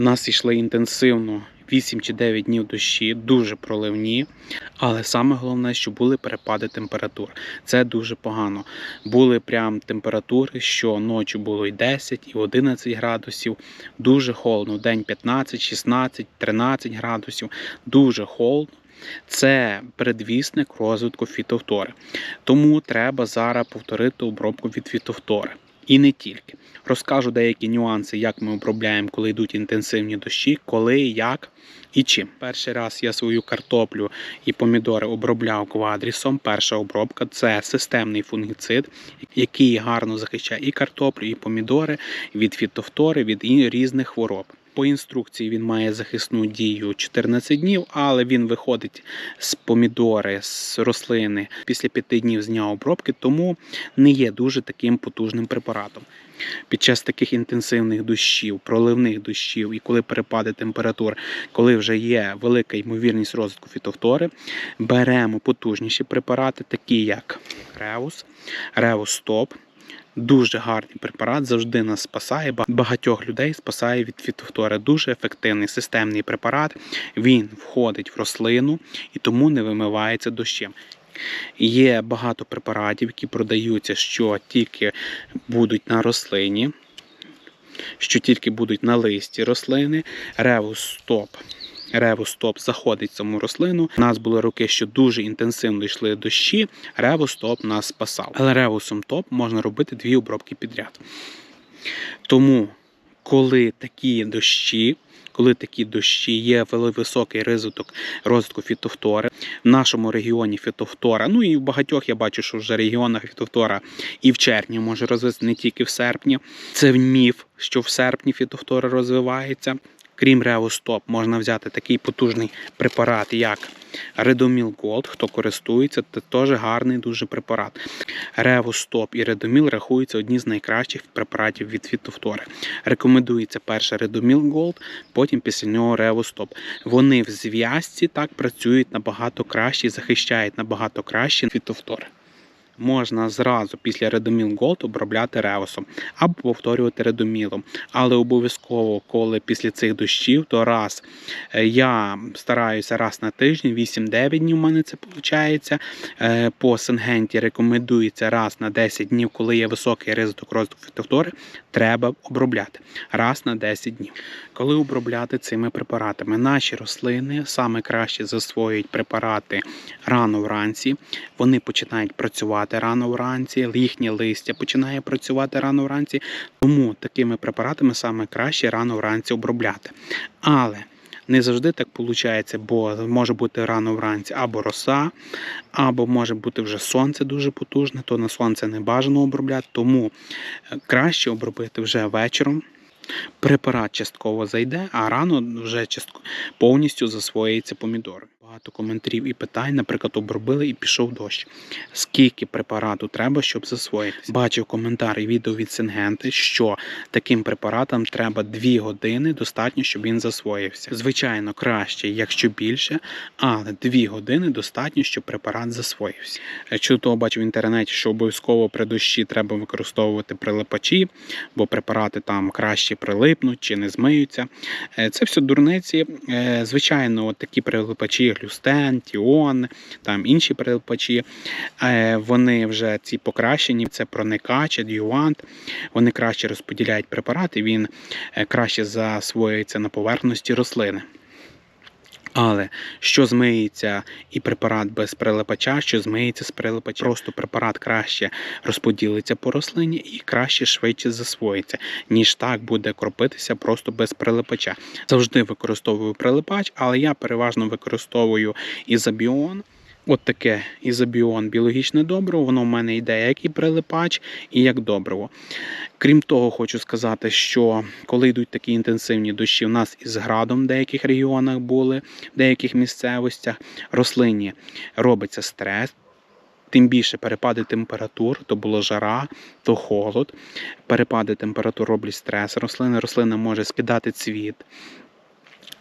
У нас йшли інтенсивно 8 чи 9 днів дощі, дуже проливні. Але саме головне, що були перепади температур. Це дуже погано. Були прям температури, що ночі було і 10, і 11 градусів. Дуже холодно. День 15, 16, 13 градусів. Дуже холодно. Це передвісник розвитку фітофтори. Тому треба зараз повторити обробку від фітофтори. І не тільки. Розкажу деякі нюанси, як ми обробляємо, коли йдуть інтенсивні дощі, коли, як і чим. Перший раз я свою картоплю і помідори обробляв квадрісом. Перша обробка це системний фунгіцид, який гарно захищає і картоплю, і помідори від фітофтори, від різних хвороб. По інструкції він має захисну дію 14 днів, але він виходить з помідори, з рослини після 5 днів з дня обробки, тому не є дуже таким потужним препаратом. Під час таких інтенсивних дощів, проливних дощів і коли перепади температур, коли вже є велика ймовірність розвитку фітофтори, беремо потужніші препарати, такі як Реус, Реус Стоп. Дуже гарний препарат, завжди нас спасає. Багатьох людей спасає від фітофтори. Дуже ефективний системний препарат. Він входить в рослину і тому не вимивається дощем. Є багато препаратів, які продаються, що тільки будуть на рослині, що тільки будуть на листі рослини. Ревус стоп. Ревус стоп заходить в саму рослину. У нас були роки, що дуже інтенсивно йшли дощі. Ревус стоп нас спасав. Але ревусом топ можна робити дві обробки підряд. Тому, коли такі дощі, коли такі дощі є високий ризик розвитку фітофтори, в нашому регіоні фітофтора, ну і в багатьох я бачу, що вже регіонах фітофтора і в червні може розвитися, не тільки в серпні. Це міф, що в серпні фітофтора розвивається. Крім Реустоп, можна взяти такий потужний препарат, як Редоміл Голд. Хто користується, це теж гарний дуже препарат. Ревостоп і Редоміл рахуються одні з найкращих препаратів від фітофтори. Рекомендується перше Редоміл Голд, потім після нього Ревостоп. Вони в зв'язці так працюють набагато краще захищають набагато краще фітофтори. Можна зразу після Редоміл Голд обробляти ревосом або повторювати редомілом. Але обов'язково, коли після цих дощів, то раз е, я стараюся раз на тиждень, 8-9 днів у мене це виходить. По Сенгенті рекомендується раз на 10 днів, коли є високий ризик розвитку фітофтори, треба обробляти раз на 10 днів. Коли обробляти цими препаратами, наші рослини саме краще засвоюють препарати рано вранці. Вони починають працювати рано вранці, їхнє листя починає працювати рано вранці. Тому такими препаратами саме краще рано вранці обробляти. Але не завжди так виходить, бо може бути рано вранці або роса, або може бути вже сонце дуже потужне, то на сонце не бажано обробляти, тому е, краще обробити вже вечором. Препарат частково зайде, а рано вже повністю засвоїться помідори. Багато коментарів і питань, наприклад, обробили і пішов дощ. Скільки препарату треба, щоб засвоїтися? Бачив коментар і відео від Сингенти, що таким препаратам треба 2 години, достатньо, щоб він засвоївся. Звичайно, краще, якщо більше, але 2 години достатньо, щоб препарат засвоївся. Якщо того бачив в інтернеті, що обов'язково при дощі треба використовувати прилипачі, бо препарати там краще прилипнуть чи не змиються. Е, Це все дурниці. Е, Звичайно, от такі прилипачі, глюстен, тіон, там інші прилипачі, е, вони вже ці покращені, це проникач, адювант, вони краще розподіляють препарати, він е, краще засвоюється на поверхності рослини. Але що змиється і препарат без прилипача, що змиється з прилипача. Просто препарат краще розподілиться по рослині і краще швидше засвоїться, ніж так буде кропитися просто без прилипача. Завжди використовую прилипач, але я переважно використовую ізобіон. От таке ізобіон біологічне добриво, воно в мене йде як і прилипач, і як добриво. Крім того, хочу сказати, що коли йдуть такі інтенсивні дощі, у нас із градом в деяких регіонах були, в деяких місцевостях, рослині робиться стрес. Тим більше перепади температур, то було жара, то холод. Перепади температур роблять стрес рослини. Рослина може скидати цвіт.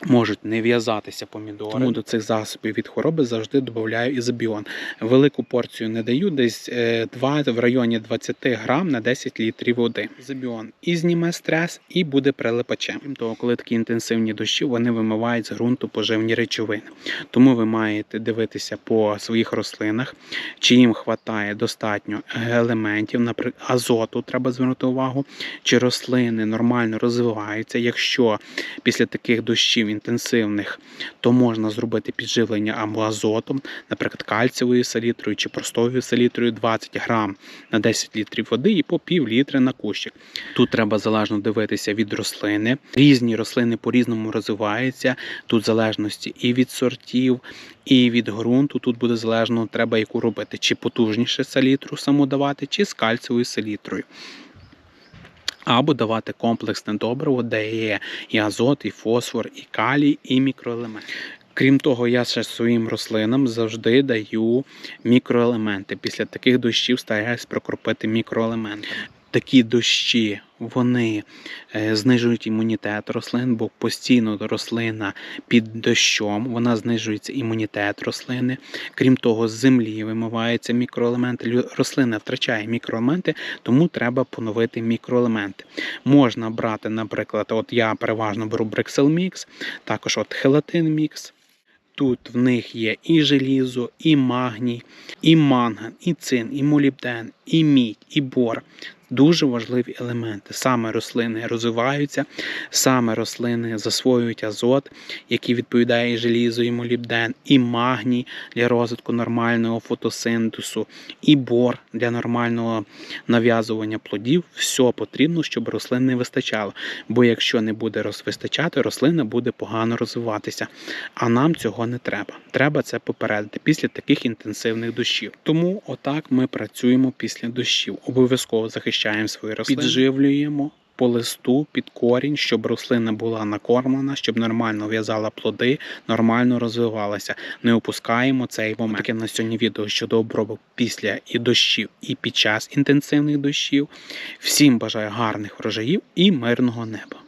Можуть не в'язатися помідори. Тому до цих засобів від хвороби завжди додаю ізобіон. Велику порцію не даю, десь е, 2 в районі 20 грам на 10 літрів води. Ізобіон і зніме стрес, і буде прилипачем. Крім того, коли такі інтенсивні дощі, вони вимивають з ґрунту поживні речовини. Тому ви маєте дивитися по своїх рослинах, чи їм вистачає достатньо елементів, наприклад, азоту треба звернути увагу, чи рослини нормально розвиваються. Якщо після таких дощів інтенсивних, то можна зробити підживлення або азотом, наприклад, кальцієвою салітрою чи простою салітрою 20 грам на 10 літрів води і по пів літри на кущик. Тут треба залежно дивитися від рослини. Різні рослини по-різному розвиваються. Тут в залежності і від сортів, і від ґрунту. Тут буде залежно, треба яку робити, чи потужніше салітру саму давати, чи з кальцієвою салітрою. Або давати комплексне добриво, де є і азот, і фосфор, і калій, і мікроелементи. Крім того, я ще своїм рослинам завжди даю мікроелементи. Після таких дощів стараюсь прокропити мікроелементи. Такі дощі вони е, знижують імунітет рослин, бо постійно рослина під дощом, вона знижується імунітет рослини. Крім того, з землі вимиваються мікроелементи. Рослина втрачає мікроелементи, тому треба поновити мікроелементи. Можна брати, наприклад, от я переважно беру Mix, також от Хелатин Mix. Тут в них є і желізо, і магній, і манган, і цин, і молібден, і мідь, і бор. Дуже важливі елементи. Саме рослини розвиваються, саме рослини засвоюють азот, який відповідає і желізу, і молібден, і магній для розвитку нормального фотосинтезу, і бор для нормального нав'язування плодів. Все потрібно, щоб рослин не вистачало. Бо якщо не буде вистачати, рослина буде погано розвиватися. А нам цього не треба. Треба це попередити після таких інтенсивних дощів. Тому отак ми працюємо після дощів. Обов'язково захищаємо свої рослини, підживлюємо. По листу під корінь, щоб рослина була накормлена, щоб нормально в'язала плоди, нормально розвивалася. Не опускаємо цей момент. Таке на сьогодні відео щодо обробок після і дощів, і під час інтенсивних дощів. Всім бажаю гарних врожаїв і мирного неба.